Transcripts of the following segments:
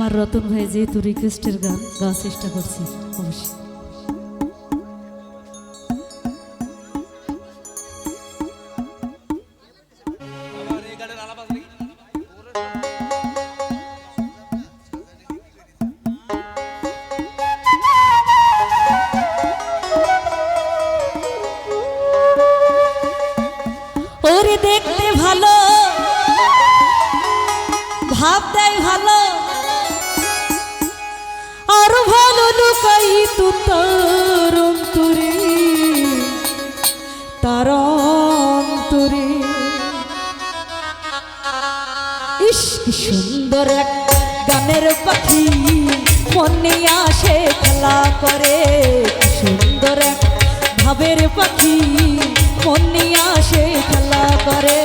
আমার রতন ভাই যেহেতু রিকোয়েস্টের গান গাওয়ার চেষ্টা করছি অবশ্যই। ভালো ভাব দেয় ভালো। আর ভালো লুকাই তু তার অন্তরে তার অন্তরে। সুন্দর এক গানের পাখি মনে আসে, খেলা করে। সুন্দর এক ভাবের পাখি মনে আসে, খেলা করে।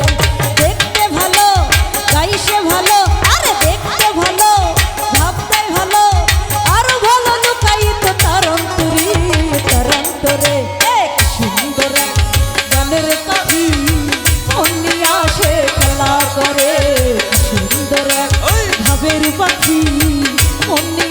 দেখতে ভালো গাইছে ভালো রাতের পাখি অন্য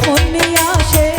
মনে আসে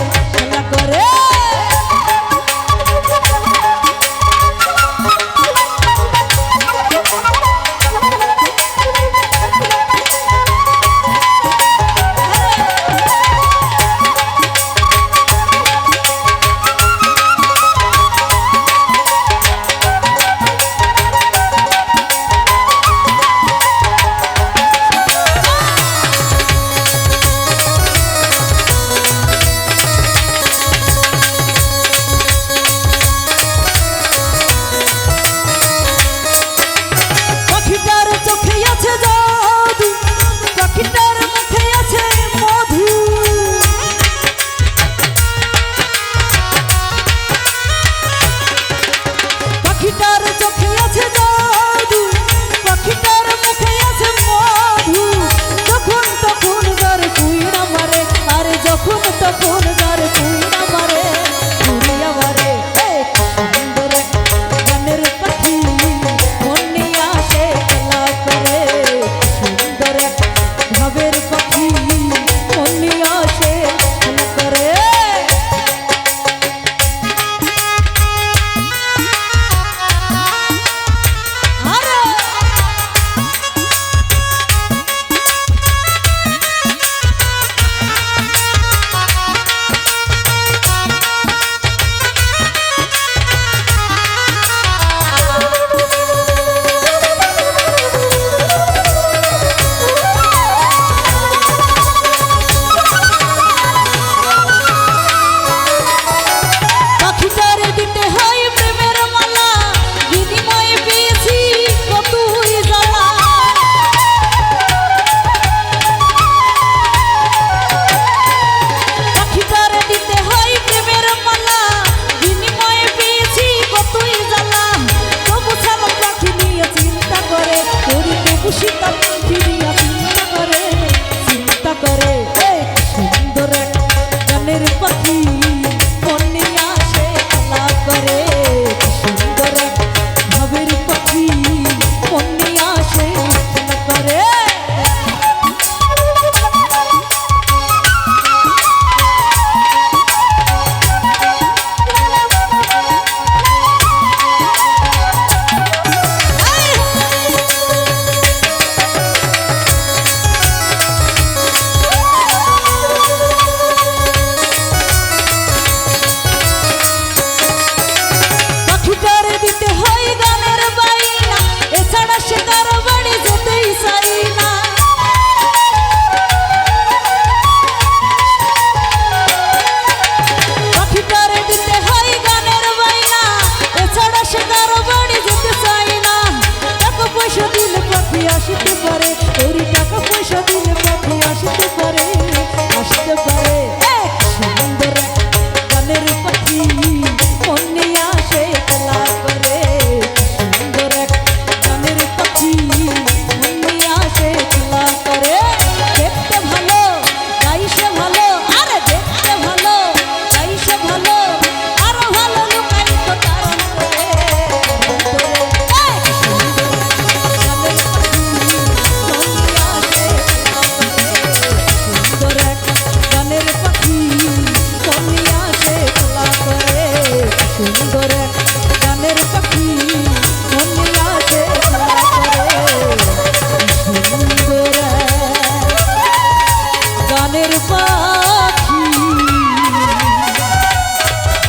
মনের পাখি।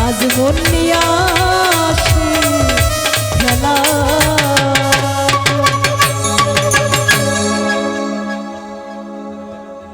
আজ মন